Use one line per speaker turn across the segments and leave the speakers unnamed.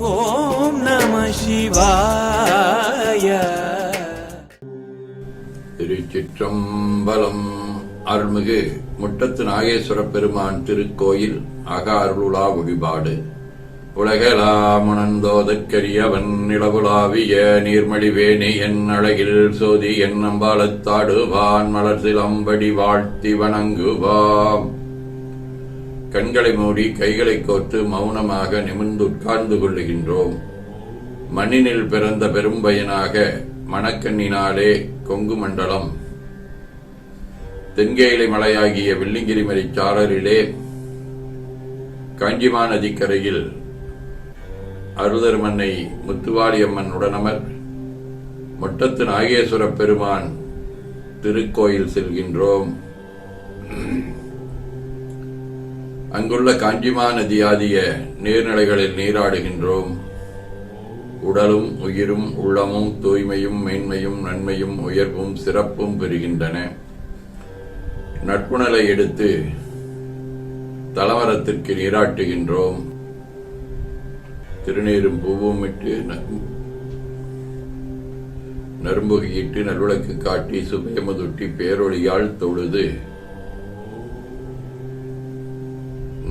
ஓம் நம சிவாய.
திருச்சிற்றம்பலம் அருள்மிகு முட்டத்து நாகேஸ்வர பெருமான் திருக்கோயில் அக அருளுலா வழிபாடு உலகலாமுணந்தோதற்கரியவன் நிலவுலாவிய நீர்மடிவேணி என் அழகில் சோதி என் அம்பாலத்தாடுவான் மலர் சிலம்படி வாழ்த்தி வணங்குவாம். கண்களை மூடி கைகளை கோர்த்து மௌனமாக நிமிர்ந்து உட்கார்ந்து கொள்ளுகின்றோம். மண்ணினில் பிறந்த பெரும்பயனாக மணக்கண்ணினாலே கொங்கு மண்டலம். தென்கேயிலை மலையாகிய வெள்ளிங்கிரி மலைச்சாரரிலே காஞ்சிமா நதிக்கரையில் அருதர்மன்னை முத்துவாளியம்மன் உடனமர் மொட்டத்து நாகேஸ்வர பெருமான் திருக்கோயில் செல்கின்றோம். அங்குள்ள காஞ்சிமா நதியாதிய நீர்நிலைகளில் நீராடுகின்றோம். உடலும் உயிரும் உள்ளமும் தூய்மையும் மேன்மையும் நன்மையும் உயர்வும் சிறப்பும் பெறுகின்றன. நட்புணலை எடுத்து தலமரத்திற்கு நீராட்டுகின்றோம். திருநீரும் பூவும் இட்டு நரும்புகையிட்டு நல்விளக்கு காட்டி சுபயமுதுட்டி பேரொளியால் தொழுது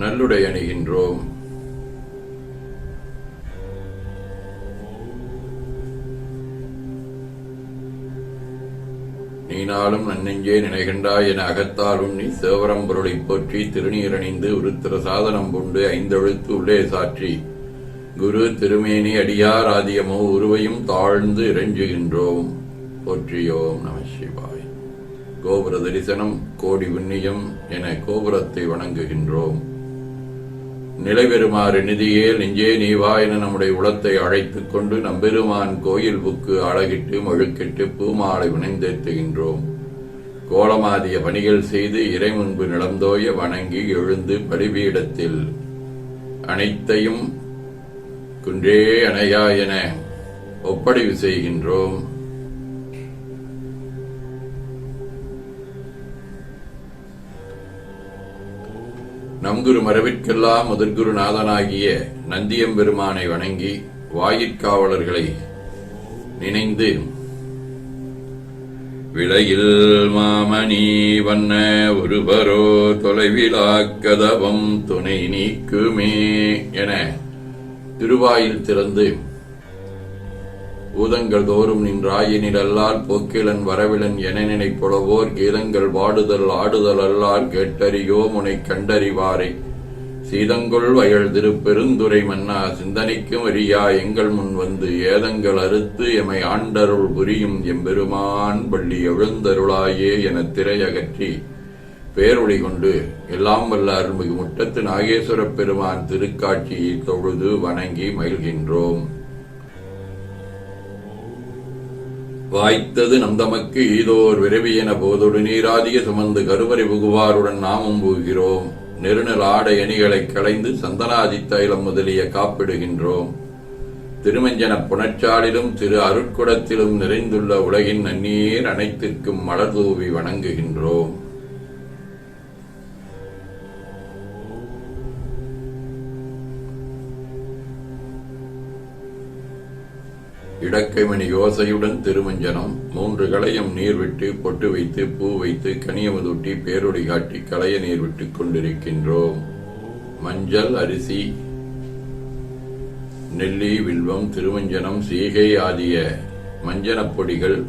நல்லுடை அணிகின்றோம். நீனாலும் நன்னெஞ்சே நினைகின்றாய் என அகத்தால் உண்ணி சேவரம் பொருளை போற்றி திருநீரணிந்து உருத்திர சாதனம் கொண்டு ஐந்தெழுத்து உள்ளே சாற்றி. குரு திருமேனி அடியார் ஆதியமோ உருவையும் தாழ்ந்து இறைஞ்சுகின்றோம். போற்றியோம் நம சிவாய். கோபுர தரிசனம் கோடி புண்ணியம் என கோபுரத்தை வணங்குகின்றோம். நிலைபெறுமாறு நிதியே நெஞ்சே நீவா என நம்முடைய உளத்தை அழைத்துக் கொண்டு நம்பெருமான் கோயில் புக்கு அழகிட்டு மழுக்கிட்டு பூமாலை வினைந்தேத்துகின்றோம் கோலமாதிய பணிகள் செய்து இறை முன்பு நிலந்தோய வணங்கி எழுந்து பலிபீடத்தில் அனைத்தையும் குன்றே அணையா என ஒப்படைவு செய்கின்றோம். நம்குரு மரபிற்கெல்லாம் முதற்குருநாதனாகிய நந்தியம்பெருமானை வணங்கி வாயிற்காவலர்களை நினைந்து விளையில் மாமணி வண்ண ஒருவரோ தொலைவிலாக்கதவம் துணை நீக்குமே என திருவாயில் திறந்து பூதங்கள் தோறும் நின்றாயினில் அல்லால் போக்கிலன் வரவிலன் என நினைப்புலவோர் கீதங்கள் வாடுதல் ஆடுதல் அல்லால் கேட்டறியோ முனை கண்டறிவாரை. சீதங்கொள் வயல் திருப்பெருந்துரை மன்னா சிந்தனைக்கும் அறியா எங்கள் முன் வந்து ஏதங்கள் அறுத்து எமை ஆண்டருள் புரியும் எம்பெருமான் பள்ளி எழுந்தருளாயே என திரையகற்றி. பேரொளி கொண்டு எல்லாம் வல்ல அருள்மிகு முட்டத்து நாகேஸ்வரப் பெருமான் திருக்காட்சியை தொழுது வணங்கி மகிழ்கின்றோம். வாய்த்தது நம் தமக்கு ஈதோர் என போதொடு நீராதிய சுமந்து கருவறை புகுவாருடன் நாமும் புகுகிறோம் நெருநல் ஆடை அணிகளை களைந்து சந்தனாதி தைலம் முதலிய காப்பிடுகின்றோம். திருமஞ்சன புணச்சாலிலும் திரு அருட்குடத்திலும் நிறைந்துள்ள உலகின் நன்னீர் அனைத்திற்கும் மலர் தூவி வணங்குகின்றோம். இடக்கைமணி யோசையுடன் திருமஞ்சனம் மூன்று களையும் நீர் விட்டு பொட்டு வைத்து பூ வைத்து கனியமுதூட்டி பேரொடி காட்டி களைய நீர் விட்டுக் கொண்டிருக்கின்றோம். மஞ்சள் அரிசி நெல்லி வில்வம் திருமஞ்சனம் சீகை ஆகிய மஞ்சனப் பொடிகள்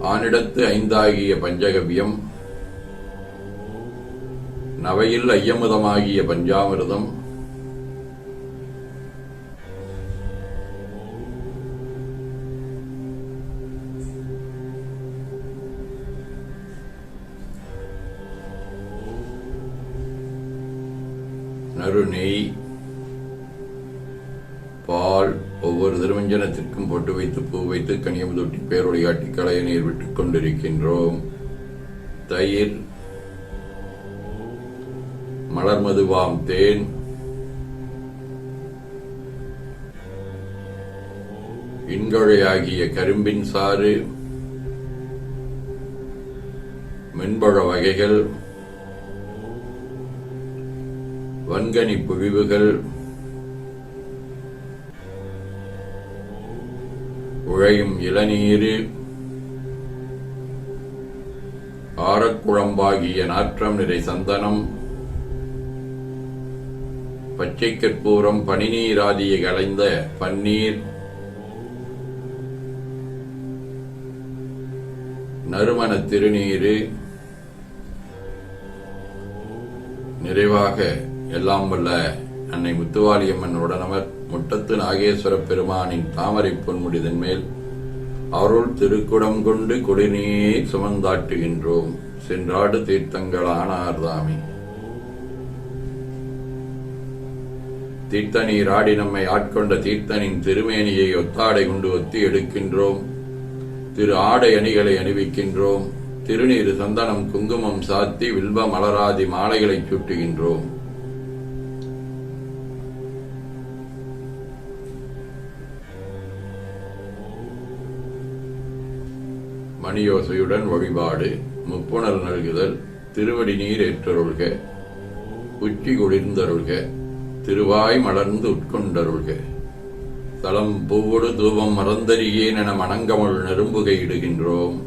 ஆனிடத்து ஐந்தாகிய பஞ்சகவ்யம் நவையில் ஐயமுதமாகிய பஞ்சாமிரதம் நறுநெய் பால் ஒவ்வொரு திருமஞ்சனத்திற்கும் போட்டு வைத்து பூ வைத்து கனியம் தொட்டி பேரொழியாட்டி களைய நீர் விட்டுக் கொண்டிருக்கின்றோம். தயிர் மலர் மதுவாம் தேன் இன்கொழையாகிய கரும்பின் சாறு மென்பழ வகைகள் வன்கனி பொழிவுகள் உழையும் இளநீரு. ஆரக்குழம்பாகிய நாற்றம் நிறை சந்தனம். பச்சை கற்பூரம் பனிநீராதியை கலைந்த பன்னீர். நறுமண திருநீரு. நிறைவாக எல்லாம் வல்ல அன்னை முத்துவாளியம்மன் உடனவர் முட்டத்து நாகேஸ்வர பெருமானின் தாமரை பொன்முடிதன் மேல் அருள் திருக்குடம் கொண்டு குடிநீர் சுமந்தாட்டுகின்றோம். சென்றாடு தீர்த்தங்கள் ஆனார்தாமே ஆடி நம்மை ஆட்கொண்ட தீர்த்தனின் திருமேனியை ஒத்தாடை கொண்டு ஒத்தி எடுக்கின்றோம். திரு ஆடை அணிகளை அணிவிக்கின்றோம். திருநீர் சந்தனம் குங்குமம் சாத்தி வில்வ மலராதி மாலைகளை சூட்டுகின்றோம். அணியோசையுடன் வழிபாடு முப்புணர் நல்குதல் திருவடி நீர் ஏற்றருள்க. உச்சி குளிர்ந்தருள்க. திருவாய் மலர்ந்து உட்கொண்டருள்க. தலம் பூவோடு தூபம் மறந்தறியேன் என மணங்கமள் நெரும்புகை இடுகின்றோம்.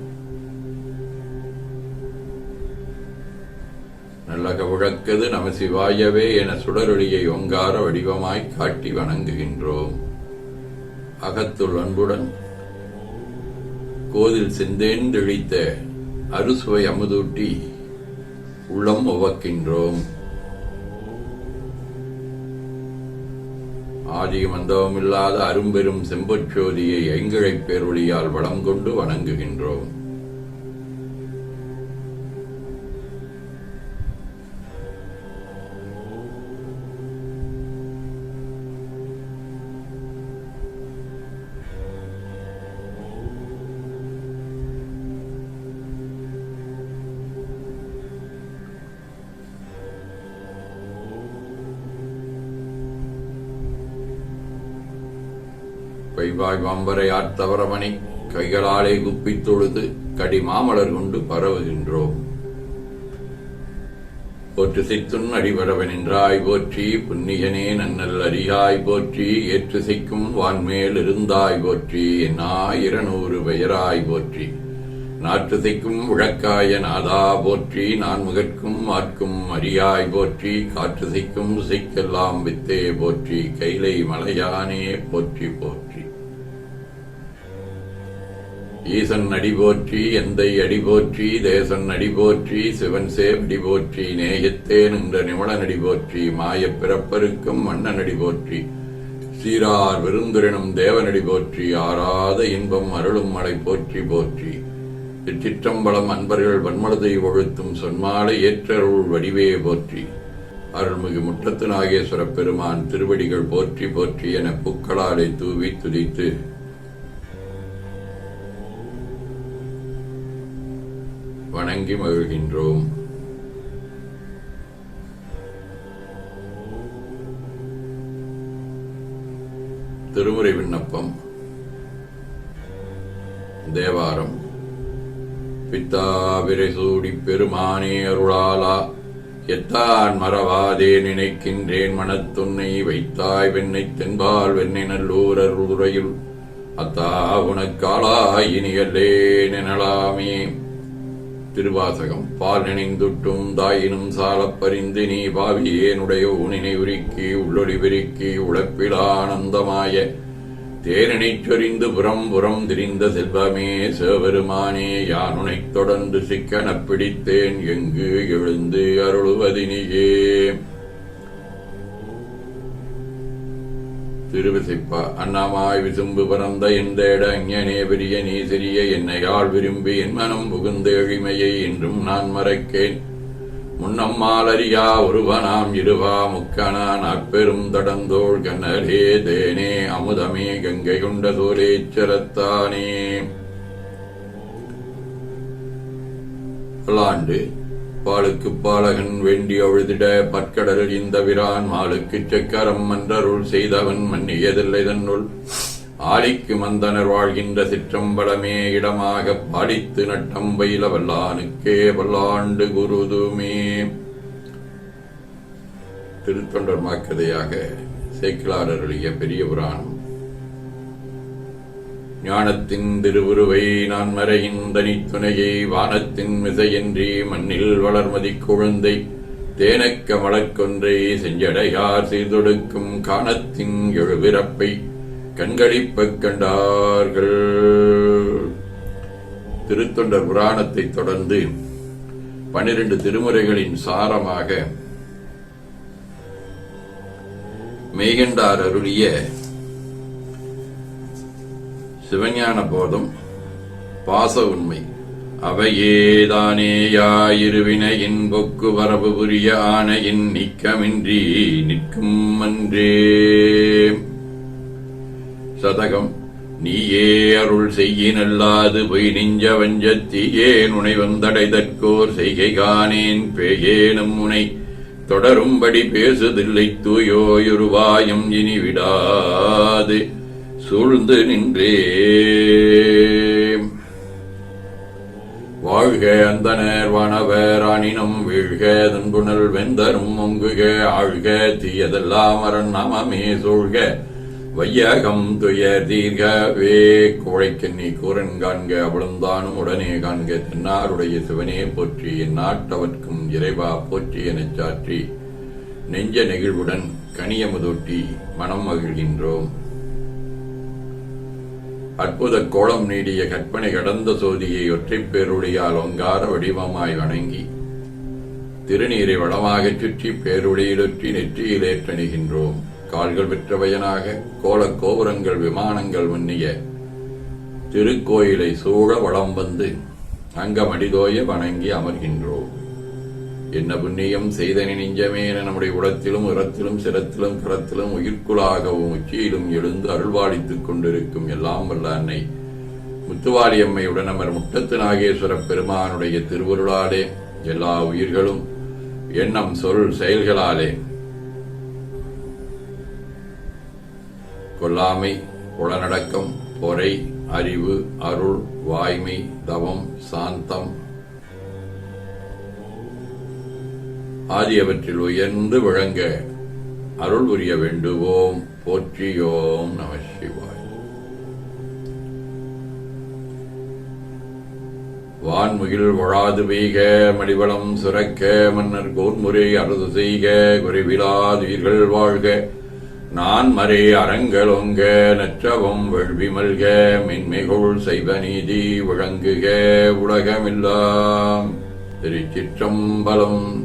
நல்லக உழக்கது நம சிவாயவே என சுடரொளியை ஒங்கார வடிவமாய் காட்டி வணங்குகின்றோம். அகத்துள் அன்புடன் கோதில் செந்தேந்தெழித்த அறுசுவை அமுதூட்டி உள்ளம் உவக்கின்றோம். ஆதி மந்தவமில்லாத அரும்பெரும் செம்பச்சோதியை ஐங்கிழைப் பேரொழியால் வளம் கொண்டு வணங்குகின்றோம். பைவாய் வம்பரை ஆர்த்தவரமணி கைகளாலே குப்பித் தொழுது கடி மாமலர் கொண்டு பரவுகின்றோம். போற்று சித்துன் அடிபரவனின்றாய் போற்றி புன்னியனே நன்னல் அறியாய் போற்றி ஏற்று சிக்கும் வான்மேல் இருந்தாய் போற்றி நாயிரநூறு பெயராய் போற்றி நாற்று சிக்கும் உழக்காய நாதா போற்றி நான் முகற்கும் ஆற்கும் அறியாய் போற்றி காற்று சிக்கும் சிக்கெல்லாம் வித்தே போற்றி கைலை மலையானே போற்றி போற்றி. ஈசன் அடி போற்றி எந்தை அடி போற்றி தேசன் அடி போற்றி சிவன் சேவடி போற்றி நேயத்தேன் என்ற நிமலன் அடி போற்றி மாயப் பிறப்பருக்கும் மன்னன் அடி போற்றி சீரார் விருந்துரினும் தேவனடி போற்றி ஆறாத இன்பம் அருளும் மலை போற்றி போற்றி. இச்சிற்றம்பலம் அன்பர்கள் வன்மனதை ஒழுத்தும் சொன்மாலை ஏற்றருள் வடிவே போற்றி. அருள்மிகு முற்றத்து நாகேஸ்வர பெருமான் திருவடிகள் போற்றி போற்றி என பூக்களாலை தூவி துதித்து வணங்கி மகிழ்கின்றோம். திருமுறை விண்ணப்பம். தேவாரம். பித்தாவிரை சூடி பெருமானே அருளாலா எத்தான் மறவாதே நினைக்கின்றேன் மனத்துன்னை வைத்தாய் வெண்ணை தென்பால் வெண்ணை நல்லூர் அருளுரையுள் அத்தா உனக்காளாய் இனியல்லே நினலாமே. திருவாசகம். பால் நினைந்துட்டும் தாயினும் சாலப் பறிந்து நீ பாவியேனுடைய ஊனினை உருக்கி உள்ளொளி பெருக்கி உழப்பிலானந்தமாய தேனினைச் சொரிந்து புறம் புறம் திரிந்த செல்வமே சிவபெருமானே யானுனைத் தொடர்ந்து சிக்கனப் பிடித்தேன் எங்கு எழுந்து அருளுவதினியே. திருவிசைப்பா. அண்ணாமாய் விசும்பு பரந்த எந்தேட அஞ்ஞனே பெரிய நீ சிறிய என்னை யாழ் விரும்பி என் மனம் புகுந்த எளிமையை என்றும் நான் மறைக்கேன். முன்னம்மாலரியா ஒருவனாம் இருவா முக்கணா நாற்பெரும் தடந்தோள் கண்ணரே தேனே அமுதமே கங்கை கொண்ட சூரேச்சரத்தானே. பல்லாண்டு பாலுக்கு பாலகன் வேண்டி அழுதிட பற்கடல் இந்த விரான் மாலுக்கு சக்கரம் மன்றருள் செய்தவன் மன்னியதில்லை தன்னுள். ஆலிக்கு மந்தனர் வாழ்கின்ற சிற்றம்பலமே இடமாக பாடித்து நட்டம் பயில வல்லானுக்கே வல்லாண்டு குருதுமே. திருத்தொண்டர் மாக்கதையாக சேக்கிலாரருடைய பெரிய புராணம். ஞானத்தின் திருவுருவை நான் மறையின் தனித்துணையை வானத்தின் மிசையின்றி மண்ணில் வளர்மதி குழந்தை தேனக்க மலக்கொன்றை செஞ்சடையார் செய்தொடுக்கும் காணத்தின் எழுபிறப்பை கண்களிப்பக் கண்டார்கள். திருத்தொண்டர் புராணத்தைத் தொடர்ந்து பனிரெண்டு திருமுறைகளின் சாரமாக மெய்கண்டார் அருளிய சிவஞான போதம் பாச உண்மை. அவையேதானேயாயிருவினையின் பொக்கு வரவு புரிய ஆனையின் நீக்கமின்றி நிற்கும் அன்றே. சதகம் நீயே அருள் செய்யினல்லாது பொய் நெஞ்ச வஞ்சத்தியே நுனை வந்தடைதற்கோர் செய்கை காணேன் பேயேனும் முனை தொடரும்படி பேசுதில்லை தூயோயுருவாயம் இனி விடாது. சூழ்ந்து நின்றே வாழ்க அந்த வானவர் ஆனினம் வீழ்க துன்புணல் வெந்தரும் ஒங்குக ஆழ்க தீயதெல்லாம் அரண் நாமமே சூழ்க. வையகம் துயர் தீர்கவே கோழைக்கண்ணி கூரன் காண்க அவளுந்தானும் உடனே காண்க தென்னாருடைய சிவனே போற்றி நாட்டவர்க்கும் இறைவா போற்றி எனச் சாற்றி. நெஞ்ச நெகிழ்வுடன் கனியமுதூட்டி மனம் மகிழ்கின்றோம். அற்புத கோலம் நீடிய கற்பனை கடந்த சோதியை ஒற்றைப் பேருடையால் ஒங்கார வடிவமாய் வணங்கி திருநீரை வளமாகச் சுற்றி பேருடையிலொற்றி நெற்றியில் ஏற்றணிகின்றோம் கால்கள் பெற்றவையனாக கோலக் கோபுரங்கள் விமானங்கள் முன்னிய திருக்கோயிலை சூழ வளம் வந்து அங்கமடிதோய வணங்கி அமர்கின்றோம். என்ன புண்ணியம் செய்தனி நெஞ்சமே என நம்முடைய உடத்திலும் உரத்திலும் சிரத்திலும் கரத்திலும் உயிர்க்குளாகவும் உச்சியிலும் எழுந்து அருள்வாளித்துக் கொண்டிருக்கும் எல்லாம் வல்ல அன்னை. முத்துவாளி அம்மையுடன் அமர் முட்டத்து நாகேஸ்வர பெருமானுடைய திருவருளாலே எல்லா உயிர்களும் எண்ணம் சொல் செயல்களாலே. கொல்லாமை உடனடக்கம் பொறை அறிவு அருள் வாய்மை தவம் சாந்தம் ஆகியவற்றில் உயர்ந்து விளங்க அருள் புரிய வேண்டுவோம். போற்றியோம் நம சிவாய். வான்முகில் வழாது பெய்க மடிவளம் சுரக்க மன்னர் கோன்முறை அறுது செய்க குறைவிலாதுயிர்கள் வாழ்க. நான் மறை அறங்களொங்க நற்றவம் வெள்வி மல்க மின்மிகுள் செய்வ நீதி விளங்குக உலகமில்லாம். திருச்சிற்றம்பலம்